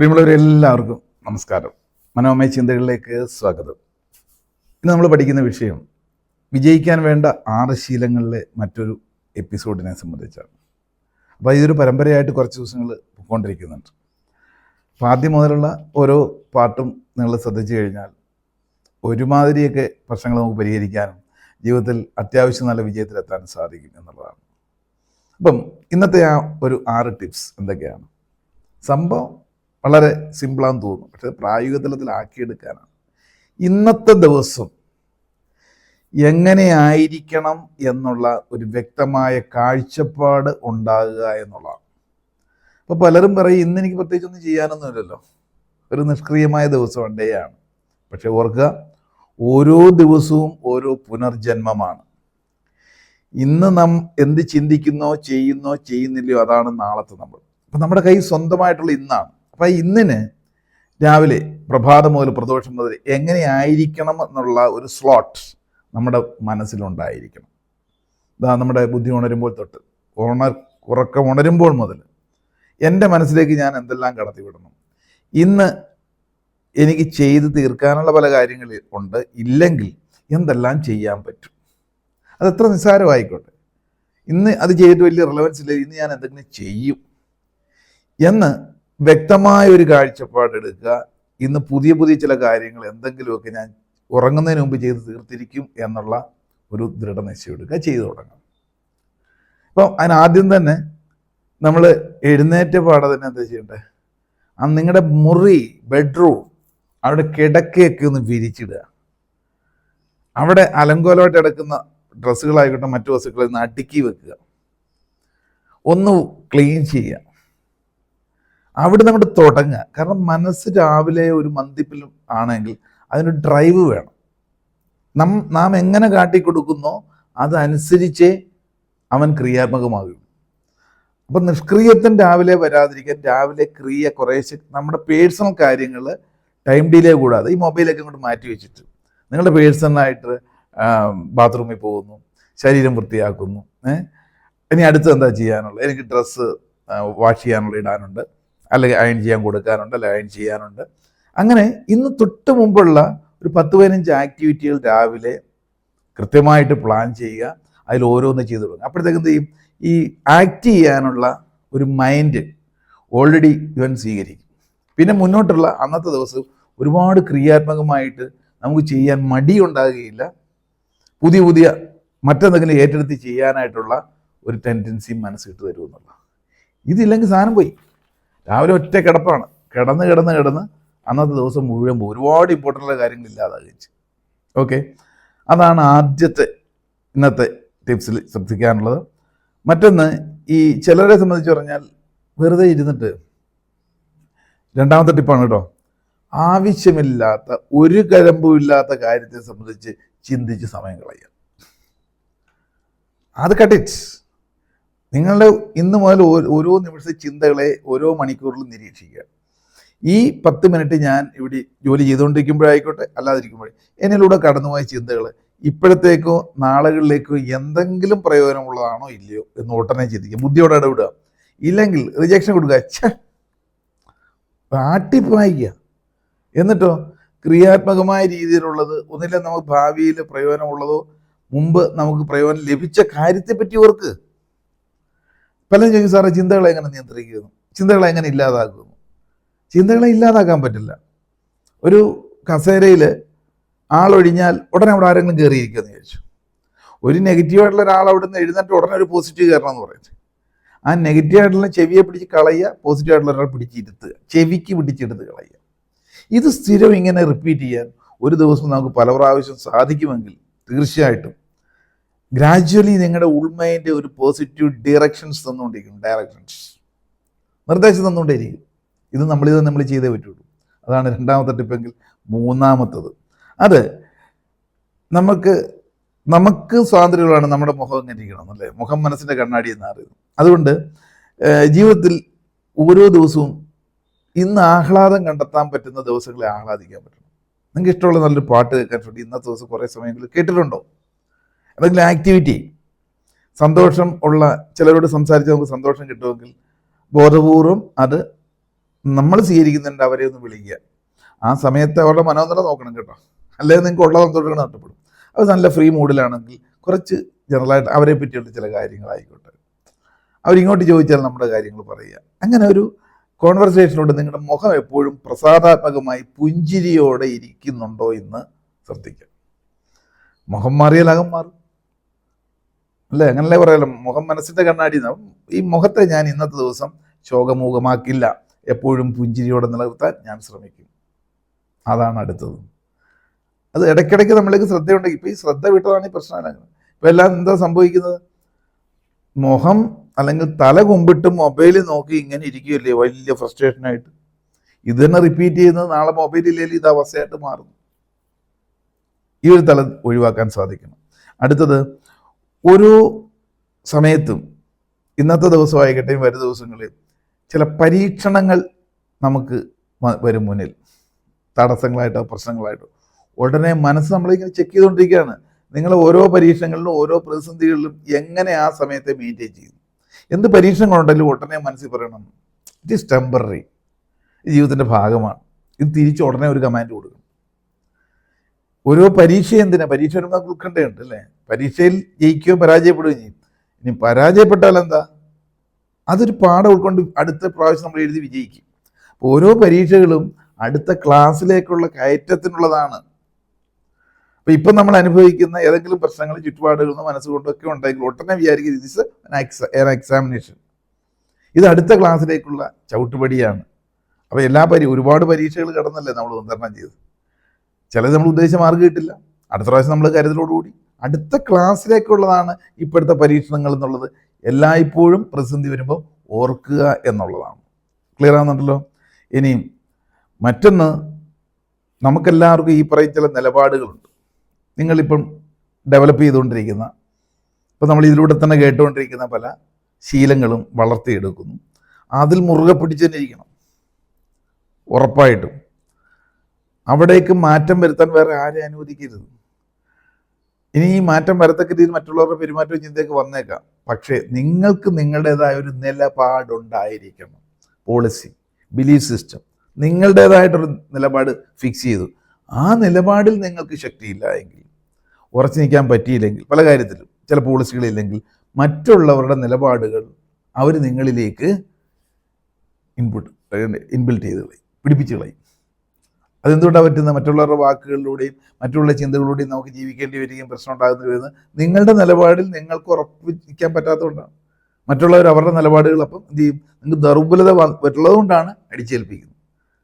പ്രിയമുള്ളവരെല്ലാവർക്കും നമസ്കാരം. മനോമയ ചിന്തകളിലേക്ക് സ്വാഗതം. ഇന്ന് നമ്മൾ പഠിക്കുന്ന വിഷയം വിജയിക്കാൻ വേണ്ട ആറ് ശീലങ്ങളിലെ മറ്റൊരു എപ്പിസോഡിനെ സംബന്ധിച്ചാണ്. അപ്പോൾ ഇതൊരു പരമ്പരയായിട്ട് കുറച്ച് ദിവസങ്ങൾ പോയിക്കൊണ്ടിരിക്കുന്നുണ്ട്. അപ്പോൾ ആദ്യം മുതലുള്ള ഓരോ പാട്ടും നിങ്ങൾ ശ്രദ്ധിച്ചു കഴിഞ്ഞാൽ ഒരുമാതിരിയൊക്കെ പ്രശ്നങ്ങൾ നമുക്ക് പരിഹരിക്കാനും ജീവിതത്തിൽ അത്യാവശ്യം നല്ല വിജയത്തിലെത്താൻ സാധിക്കും എന്നുള്ളതാണ്. അപ്പം ഇന്നത്തെ ആ ഒരു ആറ് ടിപ്സ് എന്തൊക്കെയാണ്? സംഭവം വളരെ സിമ്പിളാന്ന് തോന്നും പക്ഷെ പ്രായോഗിക തലത്തിലാക്കിയെടുക്കാനാണ് ഇന്നത്തെ ദിവസം എങ്ങനെയായിരിക്കണം എന്നുള്ള ഒരു വ്യക്തമായ കാഴ്ചപ്പാട് ഉണ്ടാകുക എന്നുള്ളതാണ്. അപ്പോൾ പലരും പറയും ഇന്ന് എനിക്ക് പ്രത്യേകിച്ചൊന്നും ചെയ്യാനൊന്നുമില്ലല്ലോ. ഒരു നിഷ്ക്രിയമായ ദിവസം ഡേ പക്ഷെ ഓർക്കുക ഓരോ ദിവസവും ഓരോ പുനർജന്മമാണ്. ഇന്ന് നാം എന്ത് ചിന്തിക്കുന്നോ ചെയ്യുന്നോ ചെയ്യുന്നില്ലയോ അതാണ് നാളത്തെ നമ്മൾ. അപ്പം നമ്മുടെ കൈ സ്വന്തമായിട്ടുള്ള ഇന്നാണ്. അപ്പം ഇന്നിന് രാവിലെ പ്രഭാതം മുതൽ പ്രദോഷം മുതൽ എങ്ങനെയായിരിക്കണം എന്നുള്ള ഒരു സ്ലോട്ട് നമ്മുടെ മനസ്സിലുണ്ടായിരിക്കണം. ഇതാ നമ്മുടെ ബുദ്ധി ഉണരുമ്പോൾ തൊട്ട് ഉണർ ഉറക്കം ഉണരുമ്പോൾ മുതൽ എന്റെ മനസ്സിലേക്ക് ഞാൻ എന്തെല്ലാം കടത്തിവിടണം? ഇന്ന് എനിക്ക് ചെയ്ത് തീർക്കാനുള്ള പല കാര്യങ്ങൾ ഉണ്ട്. ഇല്ലെങ്കിൽ എന്തെല്ലാം ചെയ്യാൻ പറ്റും? അതെത്ര നിസ്സാരമായിക്കോട്ടെ. ഇന്ന് അത് ചെയ്തിട്ട് വലിയ റിലവൻസ് ഇല്ല. ഇന്ന് ഞാൻ എന്തെങ്കിലും ചെയ്യും. എന്ന് വ്യക്തമായ ഒരു കാഴ്ചപ്പാട് എടുക്കുക. ഇന്ന് പുതിയ പുതിയ ചില കാര്യങ്ങൾ എന്തെങ്കിലുമൊക്കെ ഞാൻ ഉറങ്ങുന്നതിന് മുമ്പ് ചെയ്ത് തീർത്തിരിക്കും എന്നുള്ള ഒരു ദൃഢനിശ്ചയം എടുക്കുക ചെയ്തു തുടങ്ങാം അപ്പം അതിനാദ്യം തന്നെ നമ്മൾ എഴുന്നേറ്റ പാടെ തന്നെ എന്താ ചെയ്യേണ്ടത്? ആ നിങ്ങളുടെ മുറി ബെഡ്റൂം അവിടെ കിടക്കയൊക്കെ ഒന്ന് വിരിച്ചിടുക. അവിടെ അലങ്കോലമായിട്ട് കിടക്കുന്ന ഡ്രസ്സുകളായിക്കോട്ടെ മറ്റു വസ്തുക്കളെ ഒന്ന് അടുക്കി വെക്കുക. ഒന്ന് ക്ലീൻ ചെയ്യുക. അവിടെ നമ്മൾ തുടങ്ങുക. കാരണം മനസ്സ് രാവിലെ ഒരു മന്തിപ്പിൽ ആണെങ്കിൽ അതിന് ഡ്രൈവ് വേണം. നം നാം എങ്ങനെ കാട്ടിക്കൊടുക്കുന്നോ അതനുസരിച്ചേ അവൻ ക്രിയാത്മകമാകും. അപ്പം നിഷ്ക്രിയത്വം രാവിലെ വരാതിരിക്കാൻ രാവിലെ ക്രിയ കുറേശ്ശെ നമ്മുടെ പേഴ്സണൽ കാര്യങ്ങൾ ടൈം ഡിലേ കൂടാതെ ഈ മൊബൈലൊക്കെ ഇങ്ങോട്ട് മാറ്റി വെച്ചിട്ട് നിങ്ങളുടെ പേഴ്സണലായിട്ട് ബാത്റൂമിൽ പോകുന്നു ശരീരം വൃത്തിയാക്കുന്നു ഇനി അടുത്ത് എന്താ ചെയ്യാനുള്ളത്? എനിക്ക് ഡ്രസ്സ് വാഷ് ചെയ്യാനുള്ള ഇടാനുണ്ട്. അല്ലെങ്കിൽ അയൺ ചെയ്യാൻ കൊടുക്കാനുണ്ട് അല്ലെങ്കിൽ അയൺ ചെയ്യാനുണ്ട്. അങ്ങനെ ഇന്ന് തൊട്ട് മുമ്പുള്ള ഒരു പത്ത് പതിനഞ്ച് ആക്ടിവിറ്റികൾ രാവിലെ കൃത്യമായിട്ട് പ്ലാൻ ചെയ്യുക അതിൽ ഓരോന്ന് ചെയ്തു തുടങ്ങും അപ്പോഴത്തേക്ക് എന്ത് ചെയ്യും? ഈ ആക്ട് ചെയ്യാനുള്ള ഒരു മൈൻഡ് ഓൾറെഡി ഇവൻ സ്വീകരിക്കും. പിന്നെ മുന്നോട്ടുള്ള അന്നത്തെ ദിവസം ഒരുപാട് ക്രിയാത്മകമായിട്ട് നമുക്ക് ചെയ്യാൻ മടിയുണ്ടാകുകയില്ല. പുതിയ പുതിയ മറ്റെന്തെങ്കിലും ഏറ്റെടുത്ത് ചെയ്യാനായിട്ടുള്ള ഒരു ടെൻഡൻസിയും മനസ്സിട്ട് തരുമെന്നുള്ള ഇതില്ലെങ്കിൽ സാധനം പോയി. രാവിലെ ഒറ്റ കിടപ്പാണ്. കിടന്ന് കിടന്ന് കിടന്ന് അന്നത്തെ ദിവസം മുഴുവൻ ഒരുപാട് ഇമ്പോർട്ടന്റ് കാര്യങ്ങൾ ഇല്ലാതാകുകയും ചെയ്യും ഓക്കെ അതാണ് ആദ്യത്തെ ഇന്നത്തെ ടിപ്സിൽ ശ്രദ്ധിക്കാനുള്ളത്. മറ്റൊന്ന് ഈ ചിലരെ സംബന്ധിച്ച് പറഞ്ഞാൽ വെറുതെ ഇരുന്നിട്ട് രണ്ടാമത്തെ ടിപ്പാണ് കേട്ടോ. ആവശ്യമില്ലാത്ത ഒരു കരമ്പും ഇല്ലാത്ത കാര്യത്തെ സംബന്ധിച്ച് ചിന്തിച്ച് സമയം കളയുക. അത് കട്ടിറ്റ് നിങ്ങളുടെ ഇന്ന് മുതൽ ഓരോ നിമിഷത്തെ ചിന്തകളെ ഓരോ മണിക്കൂറിലും നിരീക്ഷിക്കുക. ഈ പത്ത് മിനിറ്റ് ഞാൻ ഇവിടെ ജോലി ചെയ്തുകൊണ്ടിരിക്കുമ്പോഴായിക്കോട്ടെ അല്ലാതിരിക്കുമ്പോഴേ എന്നിലൂടെ കടന്നുപോയ ചിന്തകൾ ഇപ്പോഴത്തേക്കോ നാളുകളിലേക്കോ എന്തെങ്കിലും പ്രയോജനമുള്ളതാണോ ഇല്ലയോ എന്ന് ഉടനെ ചിന്തിക്കുക. ബുദ്ധിയോടെ ഇടപെടുക. ഇല്ലെങ്കിൽ റിജക്ഷൻ കൊടുക്കുക. ഛ എന്നിട്ടോ ക്രിയാത്മകമായ രീതിയിലുള്ളത് ഒന്നില്ല നമുക്ക് ഭാവിയിൽ പ്രയോജനമുള്ളതോ മുമ്പ് നമുക്ക് പ്രയോജനം ലഭിച്ച കാര്യത്തെപ്പറ്റി ഓർക്ക് പലരും ചോദിക്കും സാറേ ചിന്തകളെ എങ്ങനെ നിയന്ത്രിക്കുന്നു? ചിന്തകളെ എങ്ങനെ ഇല്ലാതാക്കുന്നു? ചിന്തകളെ ഇല്ലാതാക്കാൻ പറ്റില്ല. ഒരു കസേരയിൽ ആളൊഴിഞ്ഞാൽ ഉടനെ അവിടെ ആരെങ്കിലും കയറിയിരിക്കുമെന്ന് ചോദിച്ചു ഒരു നെഗറ്റീവായിട്ടുള്ള ഒരാൾ അവിടെ നിന്ന് എഴുന്നേറ്റ് ഉടനെ ഒരു പോസിറ്റീവ് കയറണം എന്ന് പറയുന്നത് ആ നെഗറ്റീവായിട്ടുള്ള ചെവിയെ പിടിച്ച് കളയുക പോസിറ്റീവായിട്ടുള്ള ഒരാൾ പിടിച്ചിരുത്തുക ചെവിക്ക് പിടിച്ചെടുത്ത് കളയുക. ഇത് സ്ഥിരം ഇങ്ങനെ റിപ്പീറ്റ് ചെയ്യാൻ ഒരു ദിവസം നമുക്ക് പല പ്രാവശ്യം സാധിക്കുമെങ്കിൽ തീർച്ചയായിട്ടും ഗ്രാജ്വലി നിങ്ങളുടെ ഉൾമയിന്റെ ഒരു പോസിറ്റീവ് ഡയറക്ഷൻസ് തന്നുകൊണ്ടിരിക്കും ഡയറക്ഷൻസ് നിർദ്ദേശം തന്നുകൊണ്ടേയിരിക്കും ഇത് നമ്മളിത് നമ്മൾ ചെയ്തേ പറ്റുള്ളൂ. അതാണ് രണ്ടാമത്തെ ടിപ്പെങ്കിൽ മൂന്നാമത്തത്. അത് നമുക്ക് നമുക്ക് സ്വാതന്ത്ര്യമാണ് നമ്മുടെ മുഖം ഇങ്ങനെ ഇരിക്കണം അല്ലേ? മുഖം മനസ്സിന്റെ കണ്ണാടി എന്ന് അറിയുന്നു അതുകൊണ്ട് ജീവിതത്തിൽ ഓരോ ദിവസവും ഇന്ന് ആഹ്ലാദം കണ്ടെത്താൻ പറ്റുന്ന ദിവസങ്ങളെ ആഹ്ലാദിക്കാൻ പറ്റണം. നിങ്ങൾക്ക് ഇഷ്ടമുള്ള നല്ലൊരു പാട്ട് കേൾക്കാൻ വേണ്ടി ഇന്നത്തെ ദിവസം കുറേ സമയങ്ങളിൽ കേട്ടിട്ടുണ്ടോ? എന്തെങ്കിലും ആക്ടിവിറ്റി സന്തോഷം ഉള്ള ചിലരോട് സംസാരിച്ച് നമുക്ക് സന്തോഷം കിട്ടുമെങ്കിൽ ബോധപൂർവം അത് നമ്മൾ സ്വീകരിക്കുന്നുണ്ട് അവരെ ഒന്ന് വിളിക്കുക. ആ സമയത്ത് അവരുടെ മനോനില നോക്കണം കേട്ടോ. അല്ലെങ്കിൽ നിങ്ങൾക്ക് ഉള്ള സന്തോഷങ്ങൾ നഷ്ടപ്പെടും. അത് നല്ല ഫ്രീ മൂഡിലാണെങ്കിൽ കുറച്ച് ജനറലായിട്ട് അവരെ പറ്റിയുള്ള ചില കാര്യങ്ങളായിക്കോട്ടെ. അവരിങ്ങോട്ട് ചോദിച്ചാൽ നമ്മുടെ കാര്യങ്ങൾ പറയുക. അങ്ങനെ ഒരു കോൺവെർസേഷനോട് നിങ്ങളുടെ മുഖം എപ്പോഴും പ്രസാദാത്മകമായി പുഞ്ചിരിയോടെ ഇരിക്കുന്നുണ്ടോ എന്ന് ശ്രദ്ധിക്കുക. മുഖം മാറിയാൽ അകം മാറും. അല്ലേ? അങ്ങനല്ലേ പറയാലോ. മുഖം മനസ്സിന്റെ കണ്ണാടി. ഈ മുഖത്തെ ഞാൻ ഇന്നത്തെ ദിവസം ശോകമൂഖമാക്കില്ല എപ്പോഴും പുഞ്ചിരിയോടെ നിലനിർത്താൻ ഞാൻ ശ്രമിക്കും. അതാണ് അടുത്തത്. അത് ഇടയ്ക്കിടയ്ക്ക് നമ്മളേക്ക് ശ്രദ്ധയുണ്ടെങ്കിൽ ഇപ്പോൾ ഈ ശ്രദ്ധ വിട്ടതാണ് ഈ പ്രശ്നം ഇപ്പം എല്ലാം എന്താ സംഭവിക്കുന്നത്? മുഖം അല്ലെങ്കിൽ തല കുമ്പിട്ട് മൊബൈലിൽ നോക്കി ഇങ്ങനെ ഇരിക്കുകയല്ലേ? വലിയ ഫ്രസ്ട്രേഷനായിട്ട് ഇത് തന്നെ റിപ്പീറ്റ് ചെയ്യുന്നത് നാളെ മൊബൈൽ ഇല്ലെങ്കിൽ ഇത് അവസ്ഥയായിട്ട് മാറും ഈ ഒരു തല ഒഴിവാക്കാൻ സാധിക്കണം. അടുത്തത് ഒരു സമയത്തും ഇന്നത്തെ ദിവസമായിക്കട്ടെ വരും ദിവസങ്ങളിൽ ചില പരീക്ഷണങ്ങൾ നമുക്ക് വരും മുന്നിൽ. തടസ്സങ്ങളായിട്ടോ പ്രശ്നങ്ങളായിട്ടോ. ഉടനെ മനസ്സ് നമ്മളിങ്ങനെ ചെക്ക് ചെയ്തുകൊണ്ടിരിക്കുകയാണ്. നിങ്ങൾ ഓരോ പരീക്ഷണങ്ങളിലും ഓരോ പ്രതിസന്ധികളിലും എങ്ങനെ ആ സമയത്തെ മെയിന്റെയിൻ ചെയ്യും? എന്ത് പരീക്ഷണങ്ങളുണ്ടെങ്കിലും ഉടനെ മനസ്സിൽ പറയണം. ഇറ്റ് ഈസ് ടെമ്പററി ജീവിതത്തിന്റെ ഭാഗമാണ്. ഇത് തിരിച്ച് ഉടനെ ഒരു കമാൻഡ് കൊടുക്കണം. ഓരോ പരീക്ഷ എന്തിനാ? പരീക്ഷ വരുമ്പോൾ നമുക്ക് അല്ലേ? പരീക്ഷയിൽ ജയിക്കുകയോ പരാജയപ്പെടുകയും ചെയ്യും. ഇനി പരാജയപ്പെട്ടാൽ എന്താ? അതൊരു പാഠം ഉൾക്കൊണ്ട് അടുത്ത പ്രാവശ്യം നമ്മൾ എഴുതി വിജയിക്കും. അപ്പോൾ ഓരോ പരീക്ഷകളും അടുത്ത ക്ലാസ്സിലേക്കുള്ള കയറ്റത്തിനുള്ളതാണ്. അപ്പോൾ ഇപ്പം നമ്മൾ അനുഭവിക്കുന്ന ഏതെങ്കിലും പ്രശ്നങ്ങൾ ചുറ്റുപാടുകളിൽ നിന്ന് മനസ്സുകൊണ്ടൊക്കെ ഉണ്ടെങ്കിൽ ഒട്ടനെ വിചാരിക്കും ദിസ് എക്സാമിനേഷൻ ഇത് അടുത്ത ക്ലാസ്സിലേക്കുള്ള ചവിട്ടുപടിയാണ്. അപ്പോൾ എല്ലാ പരി ഒരുപാട് പരീക്ഷകൾ കടന്നല്ലേ നമ്മൾ ഉദാഹരണം ചെയ്ത് ചിലത് നമ്മൾ ഉദ്ദേശിച്ച മാർക്ക് കിട്ടില്ല. അടുത്ത പ്രാവശ്യം നമ്മൾ കരുതലോടുകൂടി. അടുത്ത ക്ലാസ്സിലേക്കുള്ളതാണ് ഇപ്പോഴത്തെ പരീക്ഷണങ്ങൾ എന്നുള്ളത്. എല്ലായ്പ്പോഴും പ്രതിസന്ധി വരുമ്പോൾ ഓർക്കുക എന്നുള്ളതാണ്. ക്ലിയർ ആകുന്നുണ്ടല്ലോ ഇനിയും മറ്റൊന്ന് നമുക്കെല്ലാവർക്കും ഈ പറയും ചില നിലപാടുകളുണ്ട്. നിങ്ങളിപ്പം ഡെവലപ്പ് ചെയ്തുകൊണ്ടിരിക്കുന്ന ഇപ്പം നമ്മൾ ഇതിലൂടെ തന്നെ കേട്ടുകൊണ്ടിരിക്കുന്ന പല ശീലങ്ങളും വളർത്തിയെടുക്കുന്നു. അതിൽ മുറുകെ പിടിച്ചു തന്നെ ഇരിക്കണം. ഉറപ്പായിട്ടും. അവിടേക്ക് മാറ്റം വരുത്താൻ വേറെ ആരെ അനുവദിക്കരുത്. ഇനി ഈ മാറ്റം വരത്തക്ക രീതിയിൽ മറ്റുള്ളവരുടെ പെരുമാറ്റവും ചിന്തയൊക്കെ വന്നേക്കാം. പക്ഷേ നിങ്ങൾക്ക് നിങ്ങളുടേതായ ഒരു നിലപാടുണ്ടായിരിക്കണം. പോളിസി ബിലീഫ് സിസ്റ്റം നിങ്ങളുടേതായിട്ടൊരു നിലപാട് ഫിക്സ് ചെയ്തു. ആ നിലപാടിൽ നിങ്ങൾക്ക് ശക്തിയില്ല എങ്കിൽ ഉറച്ചു നിൽക്കാൻ പറ്റിയില്ലെങ്കിൽ പല കാര്യത്തിലും ചില പോളിസികളില്ലെങ്കിൽ മറ്റുള്ളവരുടെ നിലപാടുകൾ അവർ നിങ്ങളിലേക്ക് ഇൻപുട്ട് ഇൻബിൽറ്റ് ചെയ്ത് കളയും പിടിപ്പിച്ച് കളയും. അതെന്തുകൊണ്ടാണ് പറ്റുന്നത്? മറ്റുള്ളവരുടെ വാക്കുകളിലൂടെയും മറ്റുള്ള ചിന്തകളിലൂടെയും നമുക്ക് ജീവിക്കേണ്ടി വരികയും പ്രശ്നം ഉണ്ടാകുന്നു വരുന്നത് നിങ്ങളുടെ നിലപാടിൽ നിങ്ങൾക്ക് ഉറപ്പിക്കാൻ പറ്റാത്തതുകൊണ്ടാണ്. മറ്റുള്ളവർ അവരുടെ നിലപാടുകൾ അപ്പം എന്ത് ചെയ്യും? നിങ്ങൾക്ക് ദൗർബലത പറ്റുള്ളതുകൊണ്ടാണ് അടിച്ചേൽപ്പിക്കുന്നത്.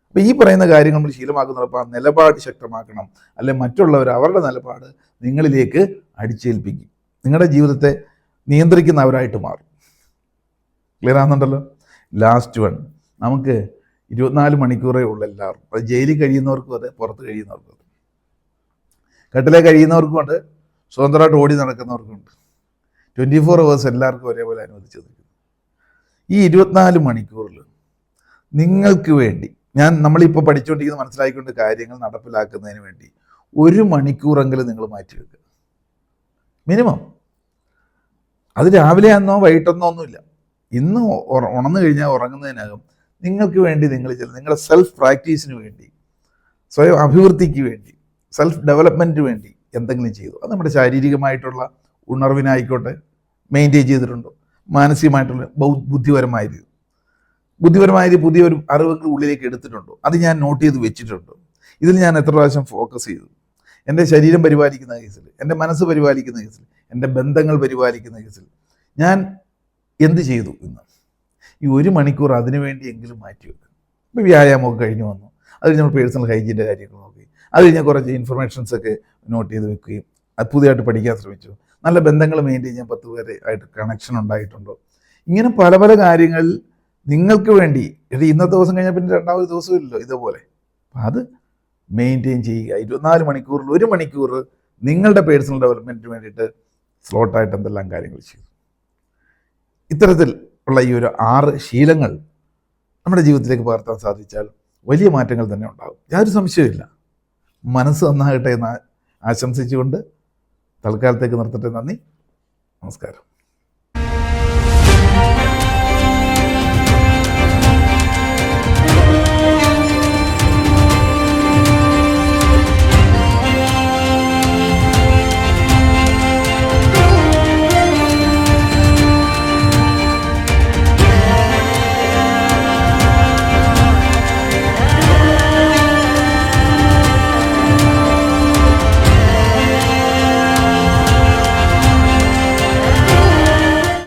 അപ്പം ഈ പറയുന്ന കാര്യങ്ങൾ നമ്മൾ ശീലമാക്കുന്നപ്പോൾ ആ നിലപാട് ശക്തമാക്കണം. അല്ലെ മറ്റുള്ളവർ അവരുടെ നിലപാട് നിങ്ങളിലേക്ക് അടിച്ചേൽപ്പിക്കും. നിങ്ങളുടെ ജീവിതത്തെ നിയന്ത്രിക്കുന്നവരായിട്ട് മാറും. ക്ലിയർ ആകുന്നുണ്ടല്ലോ ലാസ്റ്റ് വൺ നമുക്ക് ഇരുപത്തിനാല് മണിക്കൂറേ ഉള്ളൂ എല്ലാവർക്കും. അത് ജയിലിൽ കഴിയുന്നവർക്കും അതെ പുറത്ത് കഴിയുന്നവർക്കും അതെ. കട്ടിലെ കഴിയുന്നവർക്കും ഉണ്ട് സ്വതന്ത്രമായിട്ട് ഓടി നടക്കുന്നവർക്കും ഉണ്ട്. ട്വന്റി ഫോർ അവേഴ്സ് എല്ലാവർക്കും ഒരേപോലെ അനുവദിച്ചു നിൽക്കുന്നു ഈ ഇരുപത്തിനാല് മണിക്കൂറിൽ നിങ്ങൾക്ക് വേണ്ടി ഞാൻ നമ്മളിപ്പോൾ പഠിച്ചുകൊണ്ടിരിക്കുന്ന മനസ്സിലാക്കിക്കൊണ്ട് കാര്യങ്ങൾ നടപ്പിലാക്കുന്നതിന് വേണ്ടി ഒരു മണിക്കൂറെങ്കിലും നിങ്ങൾ മാറ്റി വെക്കുക മിനിമം. അത് രാവിലെ ആണെന്നോ വൈകിട്ടെന്നോ ഒന്നുമില്ല. ഇന്ന് ഉണർന്നു കഴിഞ്ഞാൽ ഉറങ്ങുന്നതിനകം നിങ്ങൾക്ക് വേണ്ടി നിങ്ങൾ ചില നിങ്ങളുടെ സെൽഫ് പ്രാക്ടീസിന് വേണ്ടി സ്വയം അഭിവൃദ്ധിക്ക് വേണ്ടി സെൽഫ് ഡെവലപ്മെന്റിന് വേണ്ടി എന്തെങ്കിലും ചെയ്തു. അത് നമ്മുടെ ശാരീരികമായിട്ടുള്ള ഉണർവിനായിക്കോട്ടെ മെയിന്റെയിൻ ചെയ്തിട്ടുണ്ടോ. മാനസികമായിട്ടുള്ള ബുദ്ധിപരമായ രീതി ബുദ്ധിപരമായ ഒരു പുതിയൊരു അറിവുകൾ ഉള്ളിലേക്ക് എടുത്തിട്ടുണ്ടോ. അത് ഞാൻ നോട്ട് ചെയ്ത് വെച്ചിട്ടുണ്ടോ. ഇതിൽ ഞാൻ എത്ര പ്രാവശ്യം ഫോക്കസ് ചെയ്തു. എന്റെ ശരീരം പരിപാലിക്കുന്ന കേസിൽ എന്റെ മനസ്സ് പരിപാലിക്കുന്ന കേസിൽ എന്റെ ബന്ധങ്ങൾ പരിപാലിക്കുന്ന കേസിൽ ഞാൻ എന്ത് ചെയ്തു ഇന്ന് ഈ ഒരു മണിക്കൂർ അതിനു വേണ്ടിയെങ്കിലും മാറ്റി വെക്കും. ഇപ്പോൾ വ്യായാമമൊക്കെ കഴിഞ്ഞ് വന്നു. അത് നമ്മൾ പേഴ്സണൽ ഹൈജീന്റെ കാര്യങ്ങൾ നോക്കി. അത് കഴിഞ്ഞാൽ കുറച്ച് ഇൻഫർമേഷൻസ് ഒക്കെ നോട്ട് ചെയ്ത് വെക്കുകയും അത് പുതിയതായിട്ട് പഠിക്കാൻ ശ്രമിച്ചു. നല്ല ബന്ധങ്ങൾ മെയിന്റെയിൻ ചെയ്യാൻ പത്ത് പേരെ ആയിട്ട് കണക്ഷൻ ഉണ്ടായിട്ടുണ്ടോ? ഇങ്ങനെ പല പല കാര്യങ്ങൾ നിങ്ങൾക്ക് വേണ്ടി ഇന്നത്തെ ദിവസം കഴിഞ്ഞാൽ പിന്നെ രണ്ടാമത് ദിവസവും ഇല്ലല്ലോ ഇതുപോലെ. അപ്പം അത് മെയിന്റെയിൻ ചെയ്യുക. ഇരുപത്തിനാല് മണിക്കൂറിൽ ഒരു മണിക്കൂർ നിങ്ങളുടെ പേഴ്സണൽ ഡെവലപ്മെന്റിന് വേണ്ടിയിട്ട് സ്ലോട്ടായിട്ട് എന്തെല്ലാം കാര്യങ്ങൾ ചെയ്തു. ഇത്തരത്തിൽ ഉള്ള ഈ ഒരു ആറ് ശീലങ്ങൾ നമ്മുടെ ജീവിതത്തിലേക്ക് പകർത്താൻ സാധിച്ചാൽ വലിയ മാറ്റങ്ങൾ തന്നെ ഉണ്ടാകും. യാതൊരു സംശയമില്ല മനസ്സ് നന്നാകട്ടെ എന്ന് ആശംസിച്ചുകൊണ്ട് തൽക്കാലത്തേക്ക് നിർത്തട്ടെ. നന്ദി. നമസ്കാരം.